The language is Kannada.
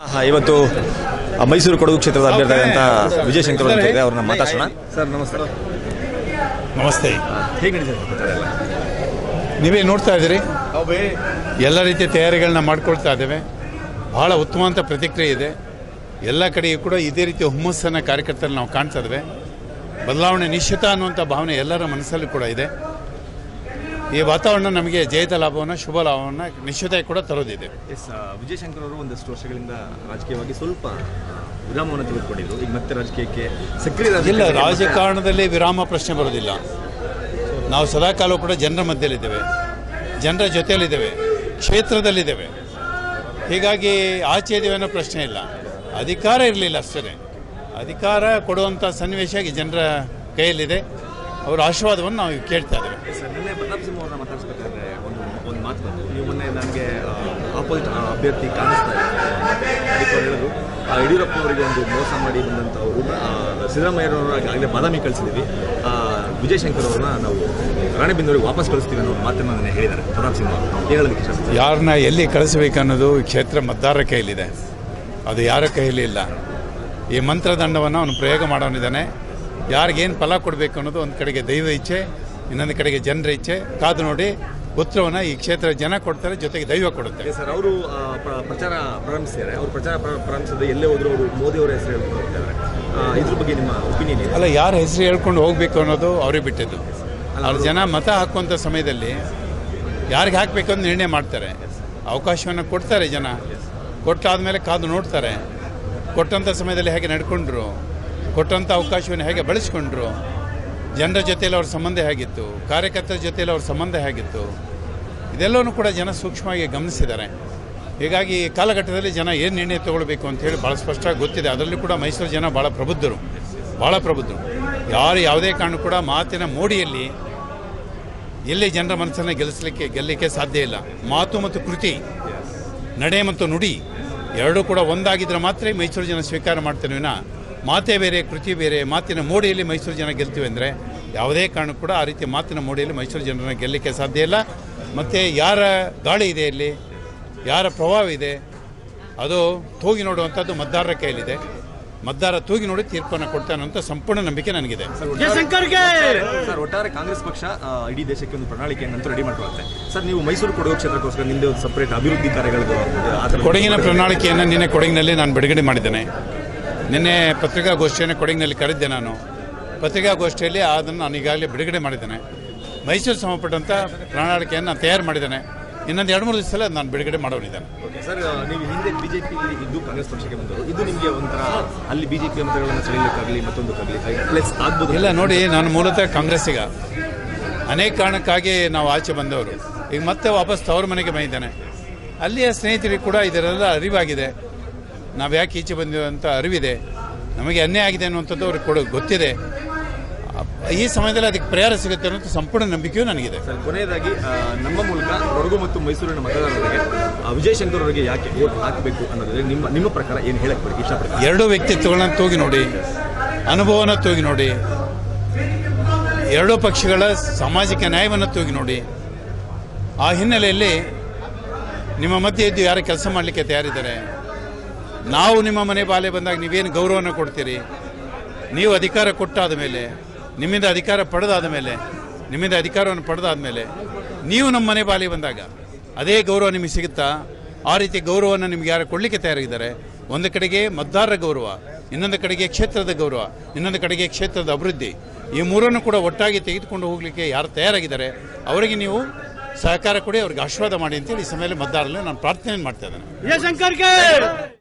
ಹಾ, ಇವತ್ತು ಆ, ಮೈಸೂರು ಕೊಡಗು ಕ್ಷೇತ್ರದ ಅಭ್ಯರ್ಥಿಯಾದಂಥ ವಿಜಯ್ ಶಂಕರ್ ಅಂತ ಇದೆ ಅವ್ರನ್ನ ಮಾತಾಡೋಣ ಸರ್ ನಮಸ್ತೆ. ನಮಸ್ತೆ. ಹೇಗೆ? ನೀವೇ ನೋಡ್ತಾ ಇದ್ದೀರಿ? ಎಲ್ಲ ರೀತಿಯ ತಯಾರಿಗಳನ್ನ ಮಾಡ್ಕೊಳ್ತಾ ಇದ್ದೇವೆ. ಬಹಳ ಉತ್ತಮವಂತ ಪ್ರತಿಕ್ರಿಯೆ ಇದೆ. ಎಲ್ಲ ಕಡೆಯೂ ಕೂಡ ಇದೇ ರೀತಿಯ ಹುಮ್ಮಸ್ಸನ್ನು ಕಾರ್ಯಕರ್ತರಲ್ಲಿ ನಾವು ಕಾಣ್ತಾ ಇದ್ದೇವೆ. ಬದಲಾವಣೆ ನಿಶ್ಚಿತ ಅನ್ನುವಂಥ ಭಾವನೆ ಎಲ್ಲರ ಮನಸ್ಸಲ್ಲೂ ಕೂಡ ಇದೆ. ಈ ವಾತಾವರಣ ನಮಗೆ ಜಯದ ಲಾಭವನ್ನು ಶುಭ ಲಾಭವನ್ನು ನಿಶ್ಚಿತ ಕೂಡ ತರೋದಿದೆ. ಎಸ್ ವಿಜಯಶಂಕರ್ ಅವರು ಒಂದಷ್ಟು ವರ್ಷಗಳಿಂದ ರಾಜಕೀಯವಾಗಿ ಸ್ವಲ್ಪ ವಿರಾಮವನ್ನು ತೆಗೆದುಕೊಂಡಿದ್ರು. ಈಗ ಮತ್ತೆ ರಾಜಕೀಯಕ್ಕೆ ಸಕ್ರಿಯ ಇಲ್ಲ ರಾಜಕಾರಣದಲ್ಲಿ ವಿರಾಮ ಪ್ರಶ್ನೆ ಬರೋದಿಲ್ಲ. ನಾವು ಸದಾಕಾಲ ಕೂಡ ಜನರ ಮಧ್ಯದಲ್ಲಿದ್ದೇವೆ. ಜನರ ಜೊತೆಯಲ್ಲಿದ್ದೇವೆ. ಕ್ಷೇತ್ರದಲ್ಲಿದ್ದೇವೆ. ಹೀಗಾಗಿ ಆಚೆ ಇದ್ದೇವೆ ಅನ್ನೋ ಪ್ರಶ್ನೆ ಇಲ್ಲ. ಅಧಿಕಾರ ಇರಲಿಲ್ಲ ಅಷ್ಟೇ. ಅಧಿಕಾರ ಕೊಡುವಂಥ ಸನ್ನಿವೇಶ ಜನರ ಕೈಯಲ್ಲಿದೆ. ಅವರ ಆಶೀರ್ವಾದವನ್ನು ನಾವು ಕೇಳ್ತಾ ಇದ್ದೇವೆ. ಸರ್ ನಿನ್ನೆ ಪ್ರತಾಪ್ ಸಿಂಹ ಅವ್ರನ್ನ ಮಾತಾಡಿಸ್ಬೇಕಾದ್ರೆ ಒಂದು ಒಂದು ಮಾತು ಬಂತು. ನೀವು ಮೊನ್ನೆ ನನಗೆ ಆಪೋಸಿಟ್ ಅಭ್ಯರ್ಥಿ ಕಾಣಿಸ್ತಾ ಇದೆ ಅದಕ್ಕೆ ಅವ್ರು ಹೇಳಿದ್ರು ಆ, ಯಡಿಯೂರಪ್ಪನವರಿಗೆ ಒಂದು ಮೋಸ ಮಾಡಿ ಬಂದಂತವರು ಸಿದ್ದರಾಮಯ್ಯರವ್ರ ಆಗಲೇ ಬಾದಾಮಿ ಕಳಿಸಿದ್ದೀವಿ. ಆ, ವಿಜಯ್ ಶಂಕರ್ ಅವ್ರನ್ನ ನಾವು ರಾಣೆಬೆನ್ನೂರಿಗೆ ವಾಪಸ್ ಕಳಿಸ್ತೀವಿ ಅನ್ನೋ ಮಾತನ್ನು ನನಗೆ ಹೇಳಿದ್ದಾರೆ ಪ್ರತಾಪ್ ಸಿಂಹ ಅವರು. ಹೇಳೋದಕ್ಕೆ ಯಾರನ್ನ ಎಲ್ಲಿ ಕಳಿಸಬೇಕನ್ನೋದು ಈ ಕ್ಷೇತ್ರ ಮತದಾರರ ಕೈಯಲ್ಲಿದೆ. ಅದು ಯಾರ ಕೈಯಲ್ಲಿ ಇಲ್ಲ. ಈ ಮಂತ್ರದಂಡವನ್ನು ಅವನು ಪ್ರಯೋಗ ಮಾಡೋನಿದ್ದಾನೆ. ಯಾರಿಗೇನು ಫಲ ಕೊಡಬೇಕು ಅನ್ನೋದು ಒಂದು ಕಡೆಗೆ ದೈವ ಇಚ್ಛೆ ಇನ್ನೊಂದು ಕಡೆಗೆ ಜನರ ಇಚ್ಛೆ. ಕಾದು ನೋಡಿ ಉತ್ತರವನ್ನು ಈ ಕ್ಷೇತ್ರ ಜನ ಕೊಡ್ತಾರೆ ಜೊತೆಗೆ ದೈವ ಕೊಡುತ್ತೆ. ಸರ್ ಅವರು ಪ್ರಚಾರ ಪ್ರಾರಂಭಿಸಿದ್ದಾರೆ. ಅವರು ಪ್ರಚಾರ ಪ್ರಾರಂಭಿಸಿದ ಎಲ್ಲೇ ಹೋದ್ರು ಅವರು ಮೋದಿ ಅವರ ಹೆಸರು ಹೇಳ್ಕೊಂಡು ಹೋಗ್ತಾರೆ ಇದ್ರ ಬಗ್ಗೆ ನಿಮ್ಮ ಒಪಿನಿಯನ್ ಅಲ್ಲ ಯಾರ ಹೆಸರು ಹೇಳ್ಕೊಂಡು ಹೋಗಬೇಕು ಅನ್ನೋದು ಅವರೇ ಬಿಟ್ಟಿದ್ದು. ಅವ್ರ ಜನ ಮತ ಹಾಕುವಂಥ ಸಮಯದಲ್ಲಿ ಯಾರಿಗೆ ಹಾಕಬೇಕು ಅಂತ ನಿರ್ಣಯ ಮಾಡ್ತಾರೆ. ಅವಕಾಶವನ್ನು ಕೊಡ್ತಾರೆ ಜನ. ಕೊಟ್ಟಾದ ಮೇಲೆ ಕಾದು ನೋಡ್ತಾರೆ. ಕೊಟ್ಟಂಥ ಸಮಯದಲ್ಲಿ ಹೇಗೆ ನಡ್ಕೊಂಡ್ರು? ಕೊಟ್ಟಂಥ ಅವಕಾಶವನ್ನು ಹೇಗೆ ಬಳಸ್ಕೊಂಡ್ರು? ಜನರ ಜೊತೆಯಲ್ಲಿ ಅವ್ರ ಸಂಬಂಧ ಹೇಗಿತ್ತು? ಕಾರ್ಯಕರ್ತರ ಜೊತೆಯಲ್ಲಿ ಅವ್ರ ಸಂಬಂಧ ಹೇಗಿತ್ತು? ಇದೆಲ್ಲವೂ ಕೂಡ ಜನ ಸೂಕ್ಷ್ಮವಾಗಿ ಗಮನಿಸಿದ್ದಾರೆ. ಹೀಗಾಗಿ ಕಾಲಘಟ್ಟದಲ್ಲಿ ಜನ ಏನು ನಿರ್ಣಯ ತಗೊಳ್ಬೇಕು ಅಂತ ಹೇಳಿ ಭಾಳ ಸ್ಪಷ್ಟವಾಗಿ ಗೊತ್ತಿದೆ. ಅದರಲ್ಲೂ ಕೂಡ ಮೈಸೂರು ಜನ ಭಾಳ ಪ್ರಬುದ್ಧರು. ಭಾಳ ಪ್ರಬುದ್ಧರು. ಯಾರು ಯಾವುದೇ ಕಾರಣ ಕೂಡ ಮಾತಿನ ಮೋಡಿಯಲ್ಲಿ ಎಲ್ಲಿ ಜನರ ಮನಸ್ಸನ್ನು ಗೆಲ್ಲಿಸಲಿಕ್ಕೆ ಗೆಲ್ಲಲಿಕ್ಕೆ ಸಾಧ್ಯ ಇಲ್ಲ. ಮಾತು ಮತ್ತು ಕೃತಿ, ನಡೆ ಮತ್ತು ನುಡಿ ಎರಡೂ ಕೂಡ ಒಂದಾಗಿದ್ರೆ ಮಾತ್ರ ಮೈಸೂರು ಜನ ಸ್ವೀಕಾರ ಮಾಡ್ತೇನೆ ವಿನ. ಮಾತೇ ಬೇರೆ ಕೃತಿ ಬೇರೆ ಮಾತಿನ ಮೋಡಿಯಲ್ಲಿ ಮೈಸೂರು ಜನ ಗೆಲ್ತೀವಿ ಅಂದರೆ ಯಾವುದೇ ಕಾರಣ ಕೂಡ ಆ ರೀತಿ ಮಾತಿನ ಮೋಡಿಯಲ್ಲಿ ಮೈಸೂರು ಜನರನ್ನ ಗೆಲ್ಲಕ್ಕೆ ಸಾಧ್ಯ ಇಲ್ಲ. ಮತ್ತು ಯಾರ ಗಾಳಿ ಇದೆ ಇಲ್ಲಿ? ಯಾರ ಪ್ರಭಾವ ಇದೆ? ಅದು ತೂಗಿ ನೋಡುವಂಥದ್ದು ಮತದಾರರ ಕೈಯಲ್ಲಿದೆ. ಮತದಾರ ತೂಗಿ ನೋಡಿ ತೀರ್ಪನ್ನು ಕೊಡ್ತಾನೆ ಅಂತ ಸಂಪೂರ್ಣ ನಂಬಿಕೆ ನನಗಿದೆ. ಸರ್ ಒಟ್ಟಾರೆ ಕಾಂಗ್ರೆಸ್ ಪಕ್ಷ ಇಡೀ ದೇಶಕ್ಕೆ ಒಂದು ಪ್ರಣಾಳಿಕೆಯನ್ನು ರೆಡಿ ಮಾಡುವಂತೆ ಸರ್ ನೀವು ಮೈಸೂರು ಕೊಡಗು ಕ್ಷೇತ್ರಕ್ಕೋಸ್ಕರ ನಿಮ್ಮದೇ ಒಂದು ಸಪರೇಟ್ ಅಭಿವೃದ್ಧಿ ಕಾರ್ಯಗಳು ಕೊಡಗಿನ ಪ್ರಣಾಳಿಕೆಯನ್ನು ನಿನ್ನೆ ಕೊಡಗಿನಲ್ಲಿ ನಾನು ಬಿಡುಗಡೆ ಮಾಡಿದ್ದೇನೆ. ನಿನ್ನೆ ಪತ್ರಿಕಾಗೋಷ್ಠಿಯನ್ನು ಕೊಡಗಿನಲ್ಲಿ ಕರೆದಿದ್ದೆ ನಾನು. ಪತ್ರಿಕಾಗೋಷ್ಠಿಯಲ್ಲಿ ಅದನ್ನು ನಾನು ಈಗಾಗಲೇ ಬಿಡುಗಡೆ ಮಾಡಿದ್ದೇನೆ. ಮೈಸೂರು ಸಂಬಂಧಪಟ್ಟಂಥ ಪ್ರಣಾಳಿಕೆಯನ್ನು ನಾನು ತಯಾರು ಮಾಡಿದ್ದೇನೆ. ಇನ್ನೊಂದು ಎರಡು ಮೂರು ದಿವಸದಲ್ಲಿ ನಾನು ಬಿಡುಗಡೆ ಮಾಡೋನಿದ್ದೇನೆ ಓಕೆ ಸರ್ ನೀವು ಹಿಂದೆ ಬಿಜೆಪಿ ಇದ್ದು ಕಾಂಗ್ರೆಸ್ ಪಕ್ಷಕ್ಕೆ ಬಂದರು ಇದು ನಿಮಗೆ ಒಂಥರ ಅಲ್ಲಿ ಬಿಜೆಪಿ ಮತಗಳನ್ನು ಸೆಳೆಯಲಿಕ್ಕಾಗಲಿ ಮತ್ತೊಂದಕ್ಕಾಗಲಿ ಪ್ಲಸ್ ಆಗ್ಬೋದು ಇಲ್ಲ ನೋಡಿ ನಾನು ಮೂಲತಃ ಕಾಂಗ್ರೆಸ್ಸಿಗ ಅನೇಕ ಕಾರಣಕ್ಕಾಗಿ ನಾವು ಆಚೆ ಬಂದವರು. ಈಗ ಮತ್ತೆ ವಾಪಸ್ ತವ್ರ ಮನೆಗೆ ಬಂದಿದ್ದೇನೆ. ಅಲ್ಲಿಯ ಸ್ನೇಹಿತರಿಗೆ ಕೂಡ ಇದರೆಲ್ಲ ಅರಿವಾಗಿದೆ. ನಾವು ಯಾಕೆ ಈಚೆ ಬಂದಿವೆ ಅಂತ ಅರಿವಿದೆ. ನಮಗೆ ಅನ್ಯಾಯ ಆಗಿದೆ ಅನ್ನುವಂಥದ್ದು ಅವ್ರಿಗೆ ಕೊಡೋ ಗೊತ್ತಿದೆ. ಈ ಸಮಯದಲ್ಲಿ ಅದಕ್ಕೆ ಪ್ರಯಾರ ಸಿಗುತ್ತೆ ಅನ್ನೋದು ಸಂಪೂರ್ಣ ನಂಬಿಕೆಯೂ ನನಗಿದೆ. ಸರ್ ಕೊನೆಯದಾಗಿ ನಮ್ಮ ಮೂಲಕ ಕೊಡಗು ಮತ್ತು ಮೈಸೂರಿನ ಮತದಾರರಿಗೆ ವಿಜಯ ಶಂಕರ್ ಅವರಿಗೆ ಯಾಕೆ ವೋಟ್ ಹಾಕಬೇಕು ಅನ್ನೋದ್ರೆ ನಿಮ್ಮ ನಿಮ್ಮ ಪ್ರಕಾರ ಏನು ಹೇಳಕ್ಕೆ ಬಿಡಿ ಇಷ್ಟಪಡ್ತೀನಿ ಎರಡೂ ವ್ಯಕ್ತಿತ್ವಗಳನ್ನ ತೂಗಿ ನೋಡಿ ಅನುಭವನ ತೂಗಿ ನೋಡಿ ಎರಡೂ ಪಕ್ಷಗಳ ಸಾಮಾಜಿಕ ನ್ಯಾಯವನ್ನು ತೂಗಿ ನೋಡಿ ಆ ಹಿನ್ನೆಲೆಯಲ್ಲಿ ನಿಮ್ಮ ಮಧ್ಯೆ ಇದ್ದು ಯಾರು ಕೆಲಸ ಮಾಡಲಿಕ್ಕೆ ತಯಾರಿದ್ದಾರೆ ನಾವು ನಿಮ್ಮ ಮನೆ ಬಾಲೆ ಬಂದಾಗ ನೀವೇನು ಗೌರವನ ಕೊಡ್ತೀರಿ? ನೀವು ಅಧಿಕಾರ ಕೊಟ್ಟಾದ ಮೇಲೆ, ನಿಮ್ಮಿಂದ ಅಧಿಕಾರ ಪಡೆದಾದ ಮೇಲೆ, ನಿಮ್ಮಿಂದ ಅಧಿಕಾರವನ್ನು ಪಡೆದಾದ ಮೇಲೆ, ನೀವು ನಮ್ಮ ಮನೆ ಬಾಲಿ ಬಂದಾಗ ಅದೇ ಗೌರವ ನಿಮಗೆ ಸಿಗುತ್ತಾ? ಆ ರೀತಿ ಗೌರವವನ್ನು ನಿಮ್ಗೆ ಯಾರು ಕೊಡಲಿಕ್ಕೆ ತಯಾರಿದ್ದಾರೆ ಒಂದು ಕಡೆಗೆ ಮತದಾರರ ಗೌರವ, ಇನ್ನೊಂದು ಕಡೆಗೆ ಕ್ಷೇತ್ರದ ಗೌರವ, ಇನ್ನೊಂದು ಕಡೆಗೆ ಕ್ಷೇತ್ರದ ಅಭಿವೃದ್ಧಿ. ಈ ಮೂರನ್ನು ಕೂಡ ಒಟ್ಟಾಗಿ ತೆಗೆದುಕೊಂಡು ಹೋಗಲಿಕ್ಕೆ ಯಾರು ತಯಾರಾಗಿದ್ದಾರೆ? ಅವರಿಗೆ ನೀವು ಸಹಕಾರ ಕೊಡಿ, ಅವ್ರಿಗೆ ಆಶೀರ್ವಾದ ಮಾಡಿ ಅಂತೇಳಿ ಈ ಸಮಯದಲ್ಲಿ ಮತದಾರರಲ್ಲಿ ನಾನು ಪ್ರಾರ್ಥನೆ ಮಾಡ್ತಾ ಇದ್ದೇನೆ.